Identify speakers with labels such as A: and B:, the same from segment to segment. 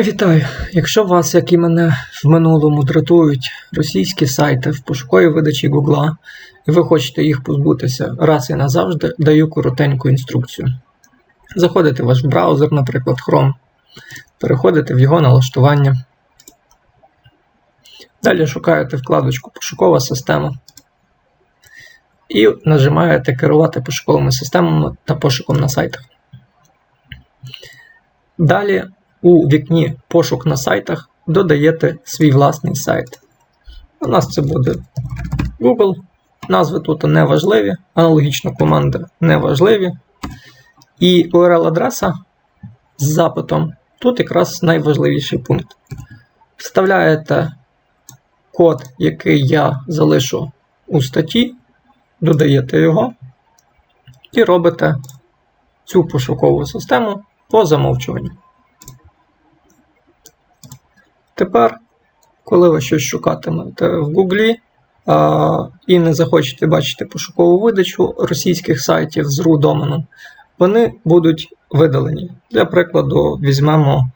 A: Вітаю! Якщо вас, як і мене, в минулому дратують російські сайти в пошуковій видачі Гугла, і ви хочете їх позбутися раз і назавжди, даю коротеньку інструкцію. Заходите в ваш браузер, наприклад, Chrome, переходите в його налаштування. Далі шукаєте вкладочку Пошукова система і нажимаєте Керувати пошуковими системами та пошуком на сайтах. Далі у вікні Пошук на сайтах додаєте свій власний сайт. У нас це буде Google. Назви тут не важливі, аналогічно команди не важливі. І URL-адреса з запитом тут якраз найважливіший пункт. Вставляєте код, який я залишу у статті, додаєте його і робите цю пошукову систему по замовчуванню. Тепер, коли ви щось шукатимете в Гуглі і не захочете бачити пошукову видачу російських сайтів з RU доменом, вони будуть видалені. Для прикладу, візьмемо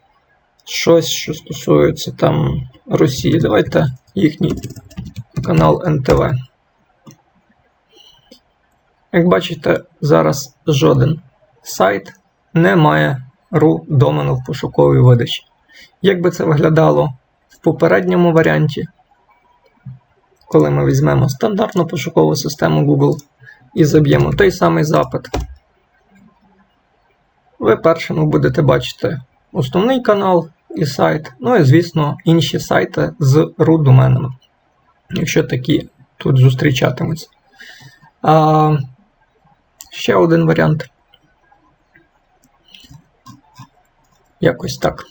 A: щось, що стосується там Росії. Давайте їхній канал НТВ. Як бачите, зараз жоден сайт не має RU домену в пошуковій видачі. Як би це виглядало в попередньому варіанті, коли ми візьмемо стандартну пошукову систему Google і заб'ємо той самий запит, ви першими будете бачити основний канал і сайт, ну і, звісно, інші сайти з root доменами, якщо такі тут зустрічатимуться. А, Ще один варіант. Якось так.